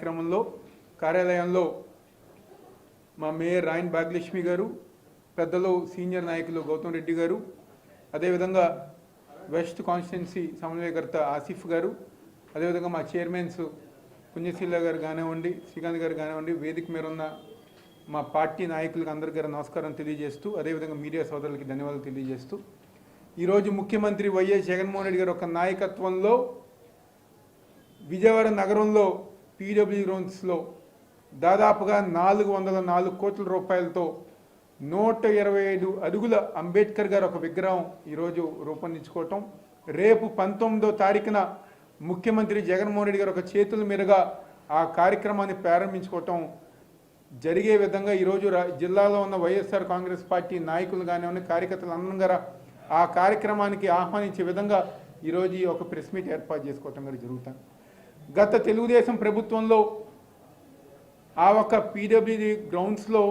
కార్యక్రమంలో కార్యాలయంలో మా మేయర్ రాయన్ భాగ్యలక్ష్మి గారు పెద్దలు సీనియర్ నాయకులు గౌతమ్ రెడ్డి గారు అదేవిధంగా వెస్ట్ కాన్స్టిట్యున్సీ సమన్వయకర్త ఆసిఫ్ గారు అదేవిధంగా మా చైర్మన్స్ పుణ్యశీల గారు కానివ్వండి శ్రీకాంత్ గారు కానివ్వండి వేదిక మీద ఉన్న మా పార్టీ నాయకులకు అందరి గారు నమస్కారం తెలియజేస్తూ అదేవిధంగా మీడియా సోదరులకి ధన్యవాదాలు తెలియజేస్తూ ఈరోజు ముఖ్యమంత్రి వైఎస్ జగన్మోహన్ రెడ్డి గారి ఒక నాయకత్వంలో విజయవాడ నగరంలో పీడబ్ల్యూ గ్రౌండ్స్లో దాదాపుగా నాలుగు వందల నాలుగు కోట్ల రూపాయలతో నూట ఇరవై ఐదు అడుగుల అంబేద్కర్ గారు ఒక విగ్రహం ఈరోజు రూపొందించుకోవటం. రేపు పంతొమ్మిదో తారీఖున ముఖ్యమంత్రి జగన్మోహన్ రెడ్డి గారు ఒక చేతుల మీదుగా ఆ కార్యక్రమాన్ని ప్రారంభించుకోవటం జరిగే విధంగా ఈరోజు జిల్లాలో ఉన్న వైఎస్ఆర్ కాంగ్రెస్ పార్టీ నాయకులు కానివ్వండి కార్యకర్తలు అందరం ఆ కార్యక్రమానికి ఆహ్వానించే విధంగా ఈరోజు ఒక ప్రెస్ మీట్ ఏర్పాటు చేసుకోవటం కూడా జరుగుతాను గత తెలుగుదేశం ప్రభుత్వంలో ఆ ఒక పీడబ్ల్యూడి గ్రౌండ్స్లో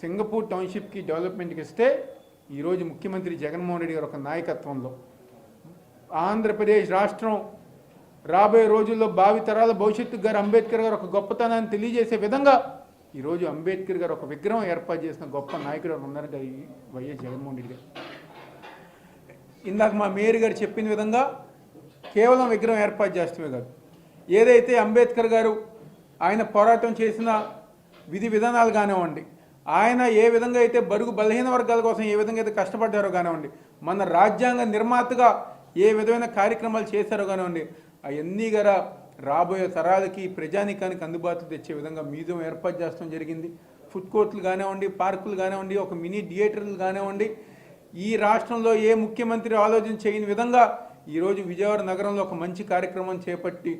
సింగపూర్ టౌన్షిప్కి డెవలప్మెంట్కి ఇస్తే ఈరోజు ముఖ్యమంత్రి జగన్మోహన్ రెడ్డి గారు ఒక నాయకత్వంలో. ఆంధ్రప్రదేశ్ రాష్ట్రం రాబోయే రోజుల్లో భావి తరాల భవిష్యత్తు గారు అంబేద్కర్ గారు ఒక గొప్పతనాన్ని తెలియజేసే విధంగా ఈరోజు అంబేద్కర్ గారు ఒక విగ్రహం ఏర్పాటు చేసిన గొప్ప నాయకుడు ఉన్నారు వైఎస్ జగన్మోహన్ రెడ్డి గారు. ఇందాక మా మేయర్ గారు చెప్పిన విధంగా కేవలం విగ్రహం ఏర్పాటు చేస్తమే కాదు ఏదైతే అంబేద్కర్ గారు ఆయన పోరాటం చేసిన విధి విధానాలు కానివ్వండి ఆయన ఏ విధంగా అయితే బరుగు బలహీన వర్గాల కోసం ఏ విధంగా అయితే కష్టపడ్డారో కానివ్వండి మన రాజ్యాంగ నిర్మాతగా ఏ విధమైన కార్యక్రమాలు చేశారో కానివ్వండి అవన్నీ గల రాబోయే తరాలకి ప్రజానికానికి అందుబాటులో తెచ్చే విధంగా మ్యూజియం ఏర్పాటు చేస్తాం జరిగింది. ఫుడ్ కోర్టులు కానివ్వండి పార్కులు కానివ్వండి ఒక మినీ థియేటర్లు కానివ్వండి ఈ రాష్ట్రంలో ఏ ముఖ్యమంత్రి ఆలోచన చేయని విధంగా ఈరోజు విజయవాడ నగరంలో ఒక మంచి కార్యక్రమం చేపట్టి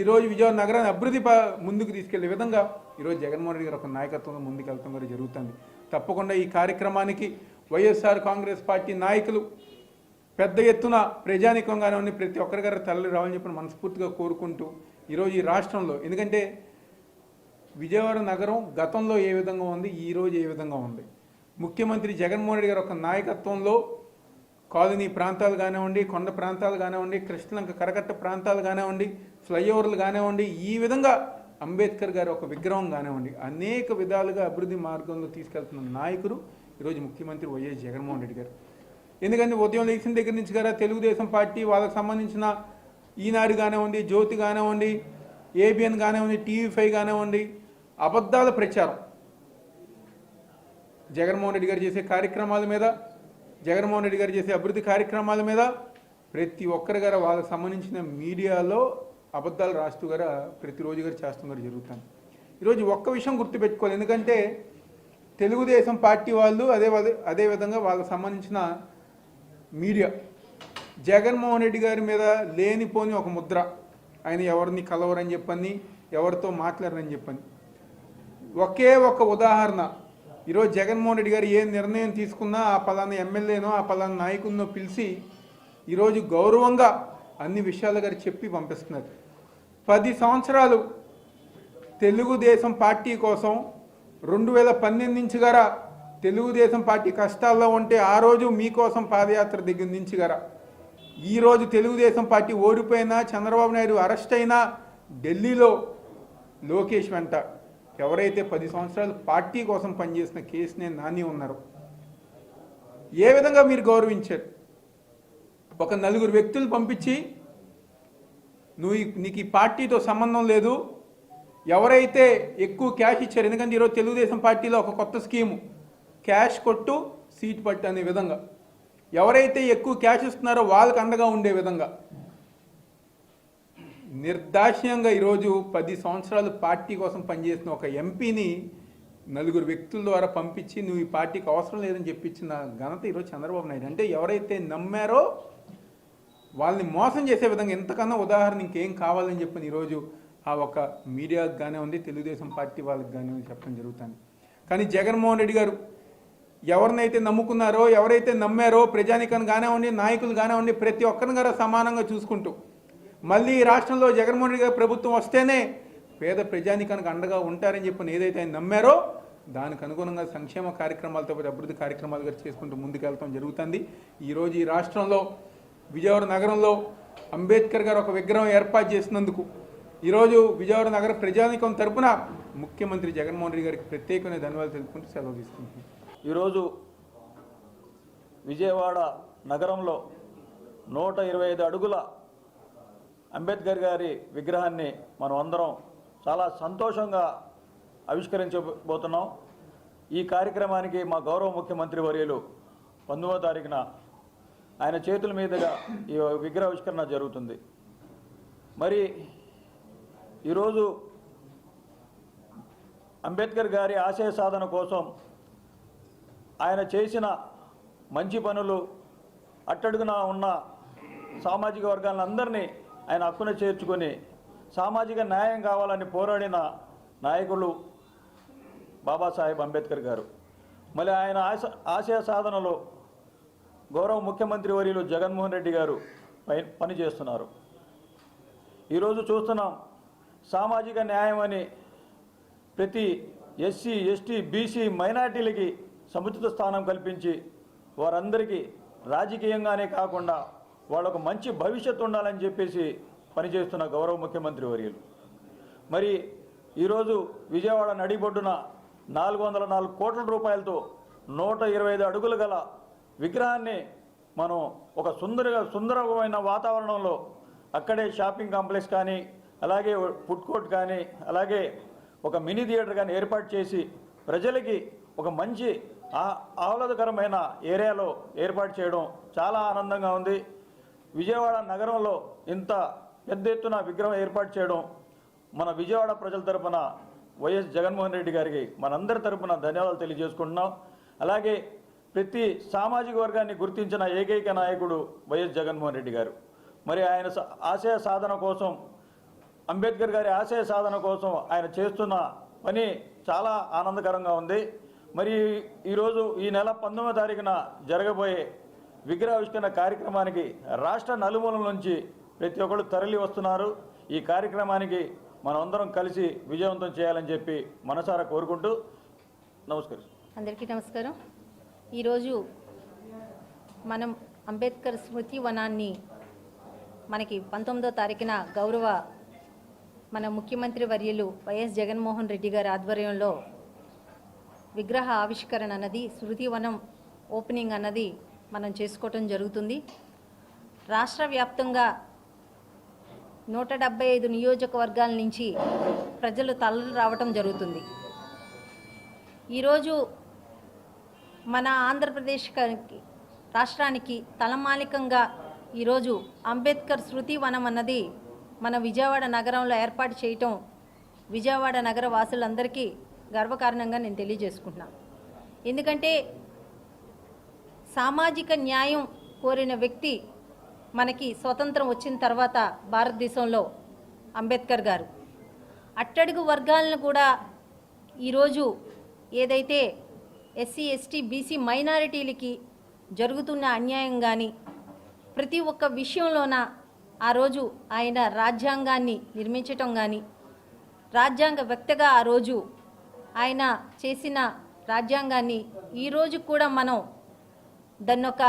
ఈరోజు విజయవాడ నగరాన్ని అభివృద్ధి ముందుకు తీసుకెళ్ళే విధంగా ఈరోజు జగన్మోహన్ రెడ్డి గారు ఒక నాయకత్వంలో ముందుకు వెళ్తాం కూడా జరుగుతుంది. తప్పకుండా ఈ కార్యక్రమానికి వైఎస్ఆర్ కాంగ్రెస్ పార్టీ నాయకులు పెద్ద ఎత్తున ప్రజానికంగానే ఉంది ప్రతి ఒక్కరి గారు తల్లి రావాలని చెప్పి మనస్ఫూర్తిగా కోరుకుంటూ ఈరోజు ఈ రాష్ట్రంలో ఎందుకంటే విజయవాడ నగరం గతంలో ఏ విధంగా ఉంది ఈరోజు ఏ విధంగా ఉంది? ముఖ్యమంత్రి జగన్మోహన్ రెడ్డి గారు ఒక నాయకత్వంలో కాలనీ ప్రాంతాలు కానివ్వండి కొండ ప్రాంతాలు కానివ్వండి కృష్ణలంక కరకట్ట ప్రాంతాలు కానివ్వండి ఫ్లైఓవర్లు కానివ్వండి ఈ విధంగా అంబేద్కర్ గారు ఒక విగ్రహం కానివ్వండి అనేక విధాలుగా అభివృద్ధి మార్గంలో తీసుకెళ్తున్న నాయకుడు ఈరోజు ముఖ్యమంత్రి వైఎస్ జగన్మోహన్ రెడ్డి గారు. ఎందుకంటే ఉదయం లేచిన దగ్గర నుంచి కదా తెలుగుదేశం పార్టీ వాళ్ళకి సంబంధించిన ఈనాడు కానివ్వండి జ్యోతి కానివ్వండి ఏబిఎన్ కానివ్వండి టీవీ ఫైవ్ కానివ్వండి అబద్ధాల ప్రచారం జగన్మోహన్ రెడ్డి గారు చేసే కార్యక్రమాల మీద జగన్మోహన్ రెడ్డి గారు చేసే అభివృద్ధి కార్యక్రమాల మీద ప్రతి ఒక్కరి గారు వాళ్ళకి సంబంధించిన మీడియాలో అబద్ధాలు రాస్తూ గారు ప్రతిరోజు గారు చేస్తున్నారు జరుగుతాను. ఈరోజు ఒక్క విషయం గుర్తుపెట్టుకోవాలి. ఎందుకంటే తెలుగుదేశం పార్టీ వాళ్ళు అదే అదేవిధంగా అదే విధంగా వాళ్ళకి సంబంధించిన మీడియా. జగన్మోహన్ రెడ్డి గారి మీద లేనిపోని ఒక ముద్ర. ఆయన ఎవరిని కలవరని చెప్పని ఎవరితో మాట్లాడరని చెప్పని. ఒకే ఒక ఉదాహరణ. ఈరోజు జగన్మోహన్ రెడ్డి గారు ఏ నిర్ణయం తీసుకున్నా ఆ పలానా ఎమ్మెల్యేనో ఆ పలానా నాయకుడినో పిలిచి ఈరోజు గౌరవంగా అన్ని విషయాలు గారు చెప్పి పంపిస్తున్నారు. పది సంవత్సరాలు తెలుగుదేశం పార్టీ కోసం రెండు వేల పన్నెండు నుంచి గారా తెలుగుదేశం పార్టీ కష్టాల్లో ఉంటే ఆ రోజు మీకోసం పాదయాత్ర దగ్గర నుంచి గారా ఈరోజు తెలుగుదేశం పార్టీ ఓడిపోయినా చంద్రబాబు నాయుడు అరెస్ట్ అయినా ఢిల్లీలో లోకేష్ వెంట. ఎవరైతే పది సంవత్సరాలు పార్టీ కోసం పనిచేసిన కేసునే నాని ఉన్నారు ఏ విధంగా మీరు గౌరవించారు? ఒక నలుగురు వ్యక్తులు పంపించి నువ్వు నీకు ఈ పార్టీతో సంబంధం లేదు ఎవరైతే ఎక్కువ క్యాష్ ఇచ్చారు ఎందుకంటే ఈరోజు తెలుగుదేశం పార్టీలో ఒక కొత్త స్కీము క్యాష్ కొట్టు సీట్ పట్టు అనే విధంగా. ఎవరైతే ఎక్కువ క్యాష్ ఇస్తున్నారో వాళ్ళకి అండగా ఉండే విధంగా. నిర్దాక్ష్యంగా ఈరోజు పది సంవత్సరాలు పార్టీ కోసం పనిచేసిన ఒక ఎంపీని నలుగురు వ్యక్తుల ద్వారా పంపించి నువ్వు ఈ పార్టీకి అవసరం లేదని చెప్పించిన ఘనత ఈరోజు చంద్రబాబు నాయుడు. అంటే ఎవరైతే నమ్మారో వాళ్ళని మోసం చేసే విధంగా ఎంతకన్నా ఉదాహరణ ఇంకేం కావాలని చెప్పని ఈరోజు ఆ ఒక మీడియాకి ఉంది తెలుగుదేశం పార్టీ వాళ్ళకి కానివ్వండి చెప్పడం జరుగుతుంది. కానీ జగన్మోహన్ రెడ్డి గారు ఎవరినైతే నమ్ముకున్నారో ఎవరైతే నమ్మారో ప్రజానికం కానివ్వండి నాయకులు కానివ్వండి ప్రతి ఒక్కరిని గారు సమానంగా చూసుకుంటూ మళ్ళీ ఈ రాష్ట్రంలో జగన్మోహన్ రెడ్డి గారి ప్రభుత్వం వస్తేనే పేద ప్రజానికానికి అండగా ఉంటారని చెప్పి ఏదైతే ఆయన నమ్మారో దానికి అనుగుణంగా సంక్షేమ కార్యక్రమాలతో పాటు అభివృద్ధి కార్యక్రమాలు గారు చేసుకుంటూ ముందుకెళ్ళటం జరుగుతుంది. ఈరోజు ఈ రాష్ట్రంలో విజయవాడ నగరంలో అంబేద్కర్ గారు ఒక విగ్రహం ఏర్పాటు చేసినందుకు ఈరోజు విజయవాడ నగర ప్రజానికం తరపున ముఖ్యమంత్రి జగన్మోహన్ రెడ్డి గారికి ప్రత్యేకమైన ధన్యవాదాలు తెలుపుకుంటూ సెలవు తీసుకుంటున్నాను ఈరోజు విజయవాడ నగరంలో నూట ఇరవై ఐదు అడుగుల అంబేద్కర్ గారి విగ్రహాన్ని మనం అందరం చాలా సంతోషంగా ఆవిష్కరించబోతున్నాం. ఈ కార్యక్రమానికి మా గౌరవ ముఖ్యమంత్రి వర్యులు పంతొమ్మిదో తారీఖున ఆయన చేతుల మీదుగా ఈ విగ్రహావిష్కరణ జరుగుతుంది. మరి ఈరోజు అంబేద్కర్ గారి ఆశయ సాధన కోసం ఆయన చేసిన మంచి పనులు అట్టడుగున ఉన్న సామాజిక వర్గాలందరినీ ఆయన హక్కున చేర్చుకొని సామాజిక న్యాయం కావాలని పోరాడిన నాయకులు బాబాసాహెబ్ అంబేద్కర్ గారు. మళ్ళీ ఆయన ఆశ ఆశయ సాధనలో గౌరవ ముఖ్యమంత్రి వర్యులు జగన్మోహన్ రెడ్డి గారు పై పనిచేస్తున్నారు. ఈరోజు చూస్తున్నాం సామాజిక న్యాయం అని ప్రతి ఎస్సీ ఎస్టీ బీసీ మైనార్టీలకి సముచిత స్థానం కల్పించి వారందరికీ రాజకీయంగానే కాకుండా వాళ్ళకు మంచి భవిష్యత్తు ఉండాలని చెప్పేసి పనిచేస్తున్న గౌరవ ముఖ్యమంత్రి వర్యులు. మరి ఈరోజు విజయవాడ నడిబొడ్డున నాలుగు వందల నాలుగు కోట్ల రూపాయలతో నూట ఇరవై ఐదు అడుగులు గల విగ్రహాన్ని మనం ఒక సుందరగా సుందరమైన వాతావరణంలో అక్కడే షాపింగ్ కాంప్లెక్స్ కానీ అలాగే ఫుడ్ కోర్ట్ కానీ అలాగే ఒక మినీ థియేటర్ కానీ ఏర్పాటు చేసి ప్రజలకి ఒక మంచి ఆహ్లాదకరమైన ఏరియాలో ఏర్పాటు చేయడం చాలా ఆనందంగా ఉంది. విజయవాడ నగరంలో ఇంత పెద్ద ఎత్తున విగ్రహం ఏర్పాటు చేయడం మన విజయవాడ ప్రజల తరపున వైఎస్ జగన్మోహన్ రెడ్డి గారికి మనందరి తరపున ధన్యవాదాలు తెలియజేసుకుంటున్నాం. అలాగే ప్రతి సామాజిక వర్గాన్ని గుర్తించిన ఏకైక నాయకుడు వైఎస్ జగన్మోహన్ రెడ్డి గారు. మరి ఆయన ఆశయ సాధన కోసం అంబేద్కర్ గారి ఆశయ సాధన కోసం ఆయన చేస్తున్న పని చాలా ఆనందకరంగా ఉంది. మరి ఈరోజు ఈ నెల పంతొమ్మిదో తారీఖున జరగబోయే విగ్రహావిష్కరణ కార్యక్రమానికి రాష్ట్ర నలుమూలల నుంచి ప్రతి ఒక్కరు తరలి వస్తున్నారు. ఈ కార్యక్రమానికి మనమందరం కలిసి విజయవంతం చేయాలని చెప్పి మనసారా కోరుకుంటూ నమస్కారం అందరికీ నమస్కారం. ఈరోజు మనం అంబేద్కర్ స్మృతి వనాన్ని మనకి పంతొమ్మిదో తారీఖున గౌరవ మన ముఖ్యమంత్రి వర్యులు వైఎస్ జగన్మోహన్ రెడ్డి గారి ఆధ్వర్యంలో విగ్రహ ఆవిష్కరణ అన్నది స్మృతి వనం ఓపెనింగ్ అన్నది మనం చేసుకోవటం జరుగుతుంది. రాష్ట్ర వ్యాప్తంగా నూట డెబ్బై ఐదు నియోజకవర్గాల నుంచి ప్రజలు తలలు రావటం జరుగుతుంది. ఈరోజు మన ఆంధ్రప్రదేశ్ రాష్ట్రానికి తలమాలికంగా ఈరోజు అంబేద్కర్ శృతి వనం అన్నది మన విజయవాడ నగరంలో ఏర్పాటు చేయటం విజయవాడ నగర వాసులందరికీ గర్వకారణంగా నేను తెలియజేసుకుంటున్నాను ఎందుకంటే సామాజిక న్యాయం కోరిన వ్యక్తి మనకి స్వతంత్రం వచ్చిన తర్వాత భారతదేశంలో అంబేద్కర్ గారు. అట్టడుగు వర్గాలను కూడా ఈరోజు ఏదైతే ఎస్సీ ఎస్టీ బీసీ మైనారిటీలకి జరుగుతున్న అన్యాయం కానీ ప్రతి ఒక్క విషయంలోన ఆ రోజు ఆయన రాజ్యాంగాన్ని నిర్మించటం కానీ రాజ్యాంగ వ్యక్తగా ఆ రోజు ఆయన చేసిన రాజ్యాంగాన్ని ఈరోజు కూడా మనం దాన్ని ఒక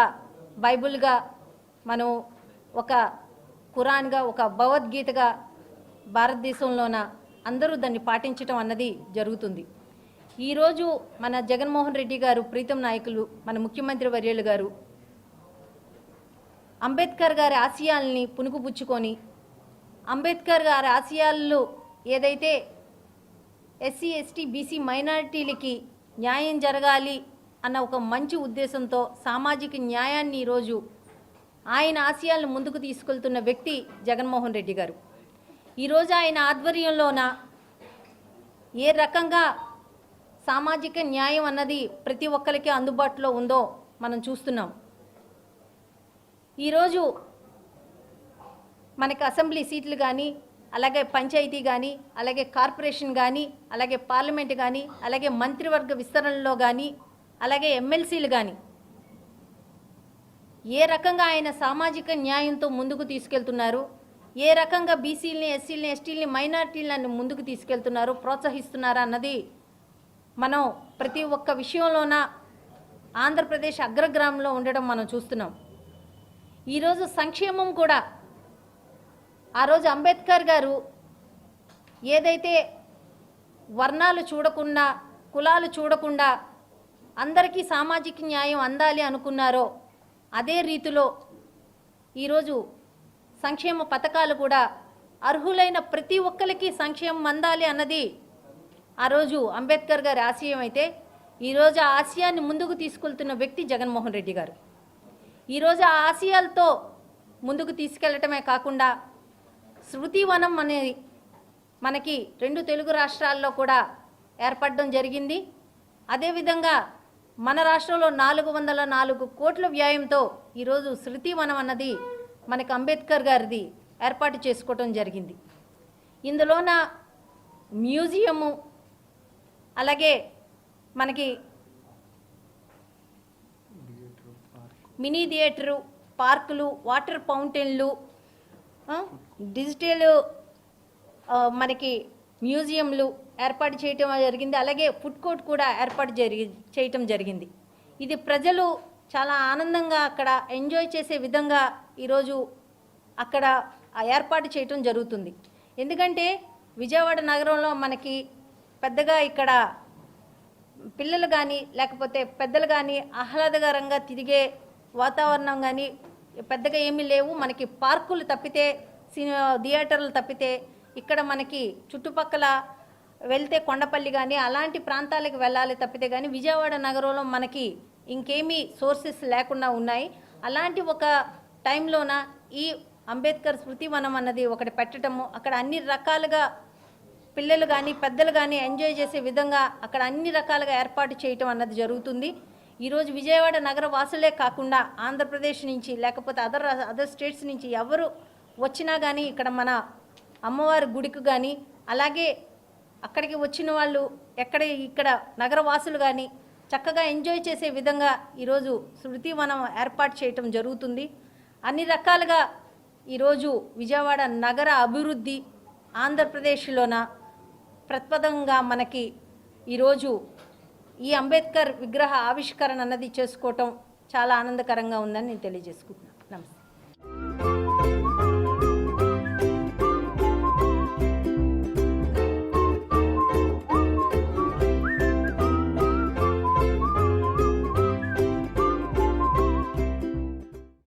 బైబుల్గా మనం ఒక ఖురాన్గా ఒక భగవద్గీతగా భారతదేశంలోన అందరూ దాన్ని పాటించటం అన్నది జరుగుతుంది. ఈరోజు మన జగన్మోహన్ రెడ్డి గారు ప్రీతం నాయకులు మన ముఖ్యమంత్రి వర్యులు గారు అంబేద్కర్ గారి ఆశయాల్ని పుణుకుపుచ్చుకొని అంబేద్కర్ గారి ఆశయాల్లో ఏదైతే ఎస్సీ ఎస్టీ బీసీ మైనారిటీలకి న్యాయం జరగాలి అన్న ఒక మంచి ఉద్దేశంతో సామాజిక న్యాయాన్ని ఈరోజు ఆయన ఆశయాలను ముందుకు తీసుకెళ్తున్న వ్యక్తి జగన్మోహన్ రెడ్డి గారు. ఈరోజు ఆయన ఆధ్వర్యంలోన ఏ రకంగా సామాజిక న్యాయం అన్నది ప్రతి ఒక్కరికి అందుబాటులో ఉందో మనం చూస్తున్నాం. ఈరోజు మనకి అసెంబ్లీ సీట్లు కానీ అలాగే పంచాయతీ కానీ అలాగే కార్పొరేషన్ కానీ అలాగే పార్లమెంట్ కానీ అలాగే మంత్రివర్గ విస్తరణలో కానీ అలాగే ఎమ్మెల్సీలు కానీ ఏ రకంగా ఆయన సామాజిక న్యాయంతో ముందుకు తీసుకెళ్తున్నారు ఏ రకంగా బీసీలని ఎస్సీలని ఎస్టీలని మైనార్టీలను ముందుకు తీసుకెళ్తున్నారు ప్రోత్సహిస్తున్నారు అన్నది మనం ప్రతి ఒక్క విషయంలోన ఆంధ్రప్రదేశ్ అగ్రగ్రామంలో ఉండడం మనం చూస్తున్నాం. ఈరోజు సంక్షేమం కూడా ఆ రోజు అంబేద్కర్ గారు ఏదైతే వర్ణాలు చూడకుండా కులాలు చూడకుండా అందరికీ సామాజిక న్యాయం అందాలి అనుకున్నారో అదే రీతిలో ఈరోజు సంక్షేమ పథకాలు కూడా అర్హులైన ప్రతి ఒక్కరికి సంక్షేమం అందాలి అన్నది ఆ రోజు అంబేద్కర్ గారి ఆశయం అయితే ఈరోజు ఆ ఆశయాన్ని ముందుకు తీసుకెళ్తున్న వ్యక్తి జగన్మోహన్ రెడ్డి గారు. ఈరోజు ఆ ఆశయాలతో ముందుకు తీసుకెళ్ళటమే కాకుండా శృతివనం అనేది మనకి రెండు తెలుగు రాష్ట్రాల్లో కూడా ఏర్పడడం జరిగింది. అదేవిధంగా మన రాష్ట్రంలో నాలుగు వందల నాలుగు కోట్ల వ్యయంతో ఈరోజు శృతి వనం అన్నది మనకి అంబేద్కర్ గారిది ఏర్పాటు చేసుకోవటం జరిగింది. ఇందులోన మ్యూజియము అలాగే మనకి మినీ థియేటరు పార్కులు వాటర్ ఫౌంటైన్లు డిజిటల్ మనకి మ్యూజియంలు ఏర్పాటు చేయటం జరిగింది. అలాగే ఫుడ్ కోర్ట్ కూడా ఏర్పాటు జరిగి చేయటం జరిగింది. ఇది ప్రజలు చాలా ఆనందంగా అక్కడ ఎంజాయ్ చేసే విధంగా ఈరోజు అక్కడ ఏర్పాటు చేయటం జరుగుతుంది. ఎందుకంటే విజయవాడ నగరంలో మనకి పెద్దగా ఇక్కడ పిల్లలు కానీ లేకపోతే పెద్దలు కానీ ఆహ్లాదకరంగా తిరిగే వాతావరణం కానీ పెద్దగా ఏమీ లేవు. మనకి పార్కులు తప్పితే సినిమా థియేటర్లు తప్పితే ఇక్కడ మనకి చుట్టుపక్కల వెళ్తే కొండపల్లి కానీ అలాంటి ప్రాంతాలకు వెళ్ళాలి తప్పితే కానీ విజయవాడ నగరంలో మనకి ఇంకేమీ సోర్సెస్ లేకుండా ఉన్నాయి. అలాంటి ఒక టైంలోన ఈ అంబేద్కర్ స్మృతివనం అన్నది ఒకటి పెట్టడము అక్కడ అన్ని రకాలుగా పిల్లలు కానీ పెద్దలు కానీ ఎంజాయ్ చేసే విధంగా అక్కడ అన్ని రకాలుగా ఏర్పాటు చేయటం అన్నది జరుగుతుంది. ఈరోజు విజయవాడ నగర వాసులే కాకుండా ఆంధ్రప్రదేశ్ నుంచి లేకపోతే అదర్ అదర్ స్టేట్స్ నుంచి ఎవరు వచ్చినా కానీ ఇక్కడ మన అమ్మవారి గుడికి కానీ అలాగే అక్కడికి వచ్చిన వాళ్ళు ఎక్కడ ఇక్కడ నగర వాసులు కానీ చక్కగా ఎంజాయ్ చేసే విధంగా ఈరోజు శృతి వనం ఏర్పాటు చేయటం జరుగుతుంది. అన్ని రకాలుగా ఈరోజు విజయవాడ నగర అభివృద్ధి ఆంధ్రప్రదేశ్లోన ప్రతిపదంగా మనకి ఈరోజు ఈ అంబేద్కర్ విగ్రహ ఆవిష్కరణ అన్నది చేసుకోవటం చాలా ఆనందకరంగా ఉందని నేను తెలియజేసుకుంటున్నాను. నమస్తే.